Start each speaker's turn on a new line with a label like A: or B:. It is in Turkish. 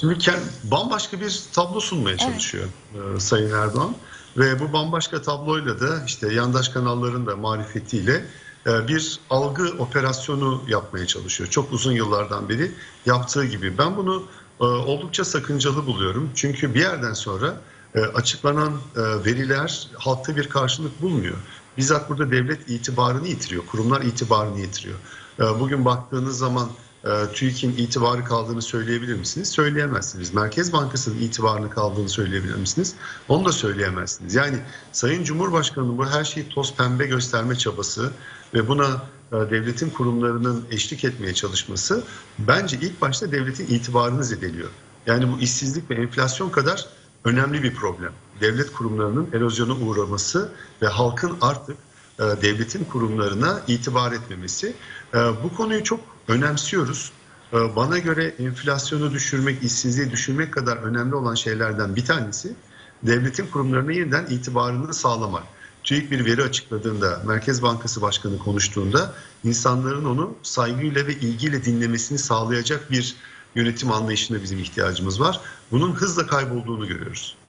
A: Şimdi bambaşka bir tablo sunmaya çalışıyor e, Sayın Erdoğan ve bu bambaşka tabloyla da işte yandaş kanalların da marifetiyle e, bir algı operasyonu yapmaya çalışıyor. Çok uzun yıllardan beri yaptığı gibi. Ben bunu e, oldukça sakıncalı buluyorum. Çünkü bir yerden sonra e, açıklanan veriler halkta bir karşılık bulmuyor. Bizzat burada devlet itibarını yitiriyor, kurumlar itibarını yitiriyor. Bugün baktığınız zaman TÜİK'in itibarı kaldığını söyleyebilir misiniz? Söyleyemezsiniz. Merkez Bankası'nın itibarını kaldığını söyleyebilir misiniz? Onu da söyleyemezsiniz. Yani Sayın Cumhurbaşkanı'nın bu her şeyi toz pembe gösterme çabası ve buna e, devletin kurumlarının eşlik etmeye çalışması bence ilk başta devletin itibarını zedeliyor. Yani bu işsizlik ve enflasyon kadar önemli bir problem. Devlet kurumlarının erozyona uğraması ve halkın artık devletin kurumlarına itibar etmemesi. E, Bu konuyu çok önemsiyoruz. E, Bana göre enflasyonu düşürmek, işsizliği düşürmek kadar önemli olan şeylerden bir tanesi devletin kurumlarına yeniden itibarını sağlamak. TÜİK bir veri açıkladığında, Merkez Bankası Başkanı konuştuğunda insanların onu saygıyla ve ilgiyle dinlemesini sağlayacak bir yönetim anlayışına bizim ihtiyacımız var. Bunun hızla kaybolduğunu görüyoruz.